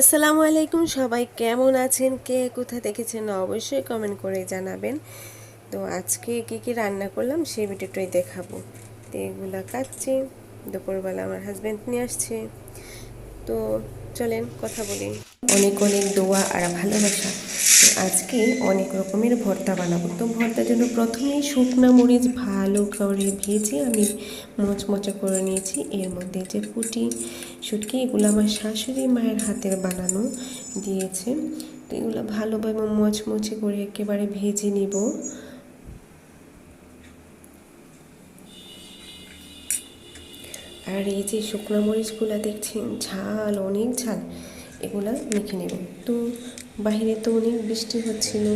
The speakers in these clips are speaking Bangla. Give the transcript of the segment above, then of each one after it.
আসসালামু আলাইকুম, সবাই কেমন আছেন? কে কোথা দেখেছেন অবশ্যই কমেন্ট করে জানাবেন। তো আজকে কী কী রান্না করলাম সেই ভিডিওটাই দেখাবো। তো এগুলো কাটছি, দুপুরবেলা আমার হাজব্যান্ড নিয়ে আসছে। তো চলেন কথা বলি। অনেক অনেক দোয়া আর ভালোবাসা। আজকে অনেক রকমের ভর্তা বানাবো। তো ভর্তার জন্য প্রথমেই শুকনা মরিচ ভালো করে ভেজে আমি মচমচে করে নিয়েছি। এর মধ্যে যে পুটি শুটকি, এগুলো আমার শাশুড়ি মায়ের হাতের বানানো দিয়েছে। তো এগুলো ভালোভাবে মচমচে করে একেবারে ভেজে নিব। আর এই যে শুকনো মরিচগুলো দেখছেন, ঝাল, অনেক ঝাল। এগুলা মেখে নেব। তো বাইরে তো অনেক বৃষ্টি হচ্ছিল।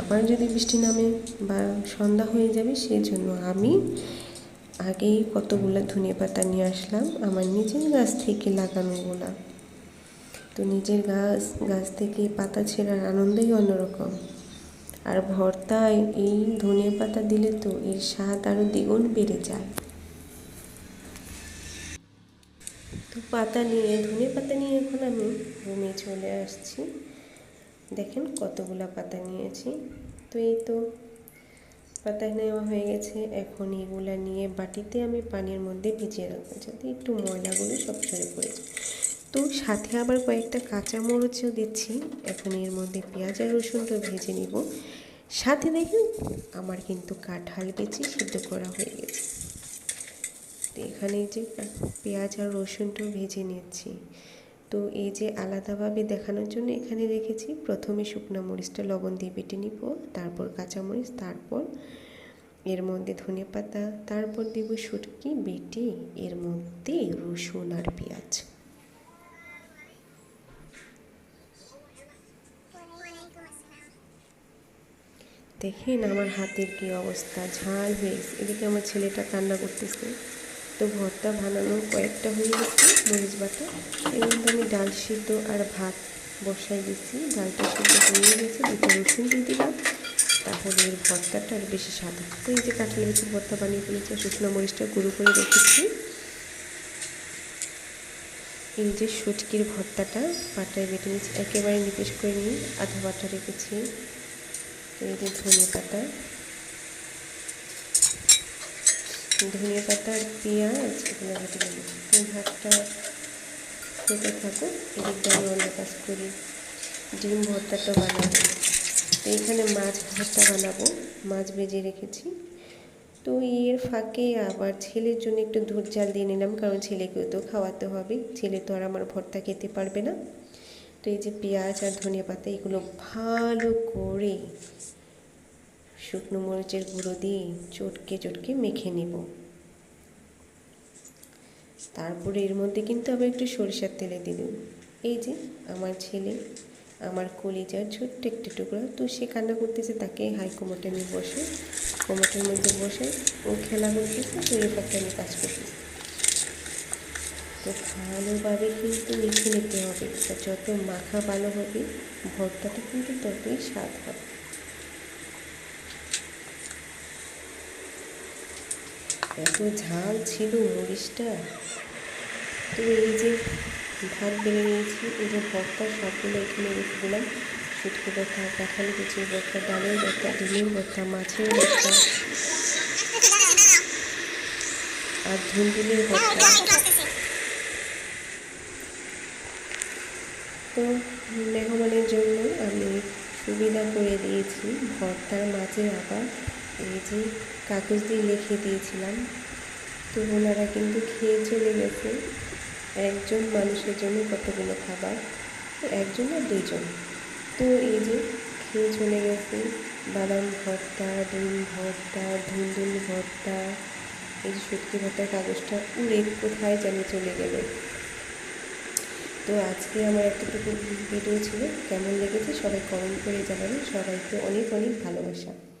আবার যদি বৃষ্টি নামে বা সন্ধ্যা হয়ে যাবে সেই জন্য আমি আগেই কতগুলো ধনিয়া পাতা নিয়ে আসলাম, আমার নিজের গাছ থেকে লাগানোগুলা। তো নিজের গাছ গাছ থেকে পাতা ছেঁড়ার আনন্দই অন্যরকম। আর ভর্তায় এই ধনিয়া পাতা দিলে তো এর স্বাদ আরও দ্বিগুণ বেড়ে যায়। তো পাতা নিয়ে, ধনে পাতা নিয়ে এখন আমি রুমে চলে আসছি। দেখেন কতগুলা পাতা নিয়েছি। তো এই তো পাতা নেওয়া হয়ে গেছে। এখন এগুলা নিয়ে বাটিতে আমি পানির মধ্যে ভিজিয়ে রাখব, যাতে একটু ময়লাগুলো সব ঝরে পড়েছে তো সাথে আবার কয়েকটা কাঁচা মরিচও দিচ্ছি। এখন এর মধ্যে পেঁয়াজ আর রসুনটা ভেজে নিব। সাথে দেখুন আমার কিন্তু কাঁঠাল বেচি সিদ্ধ করা হয়ে গেছে। তো এখানে যে পেঁয়াজ আর রসুনটাও ভেজে নিচ্ছি তো এই যে আলাদাভাবে দেখানোর জন্য এখানে রেখেছি। প্রথমে শুকনো মরিচটা লবণ দিয়ে বেটে নিব, তারপর কাঁচামরিচ তারপর এর মধ্যে ধনে পাতা, তারপর দেব শুটকি, বেটে এর মধ্যে রসুন আর পেঁয়াজ। দেখেন আমার হাতের কি অবস্থা, ঝাল হয়েছে এদিকে আমার ছেলেটা কান্না করতেছে। তো ভর্তা বানানো কয়েকটা হয়ে গেছে, মরিচ বাটা। মধ্যে আমি ডাল সিদ্ধ আর ভাত বসাই দিচ্ছি। ডালটা সিদ্ধ হয়ে গেছে, দুটো রসুন দিয়ে দিলাম। তাহলে এর ভর্তাটা আর বেশি স্বাদ তো এই যে কাঁঠাল বেশি ভর্তা বানিয়ে ফেলেছি শুকনো মরিচটা গুঁড়ো করে রেখেছি। এই যে সুটকির ভর্তাটা পাটায় বেটে নিচ্ছি একেবারে নিপেশ করে নিই, আধা বাটা রেখেছি। এই যে ধনে পাতা। ধনিয়া পাতা আর পেঁয়াজ, এগুলো কেটে নেব তো ভাতটা হতে থাকুক এদিকটা আমি অন্য কাজ করি। ডিম ভর্তাটা বানাবো। তো এখানে মাছ ভর্তা বানাবো, মাছ ভেজে রেখেছি। তো এর ফাঁকে আবার ছেলের জন্য একটু দুধ জাল দিয়ে নিলাম, কারণ ছেলেকেও তো খাওয়াতে হবে। ছেলে তো আর আমার ভর্তা খেতে পারবে না। তো এই যে পেঁয়াজ আর ধনিয়া পাতা, এগুলো ভালো করে শুকনো মরিচের গুঁড়ো দিয়ে চটকে চটকে মেখে নেব। তারপরে এর মধ্যে কিন্তু আবার একটু সরিষার তেলে দিল এই যে আমার ছেলে, আমার কলিজার ছোট্ট একটি টুকরো, তো সে কান্না করতেছে, তাকে হাই কোমোটে নিয়ে বসে, কোমোটের মধ্যে বসে ও খেলা করতেছে তো এই পাখি আমি কাজ করতেছি তো ভালোভাবে কিন্তু মেখে নিতে হবে যত মাখা ভালো হবে, ভর্তাটা কিন্তু ততই স্বাদ হবে। এত ঝাল ছিল মরিচটা? তো এই যে ভাত বেড়ে নিয়েছি এই যে ভর্তা সবগুলো এখানে রেখে দিলাম। শুটকি ভর্তা, কাঁঠালি কুচি ভর্তা, ডালের ভর্তা, ডিমের ভর্তা, মাছের ভর্তা আর ধুন্দুলের ভর্তা। তো মেহমানের জন্য আমি সুবিধা করে দিয়েছি ভর্তার মাঝে আবার। এই যে কাগজ দিয়ে লিখে দিয়েছিলাম। তো ওনারা কিন্তু খেয়ে চলে গেছে। একজন মানুষের জন্য কতগুলো খাবার, একজন আর দুজন তো এই যে খেয়ে চলে গেছে। বাদাম ভর্তা, ডিম ভর্তা, ধুন্দুল ভর্তা, এই সত্যি ভর্তার কাগজটা উড়ে কোথায় যেন চলে গেল। তো আজকে আমার এতটুকু ভিডিও ছিল। কেমন লেগেছে সবাই কমেন্ট করে জানাবেন। সবাইকে অনেক অনেক ভালোবাসা।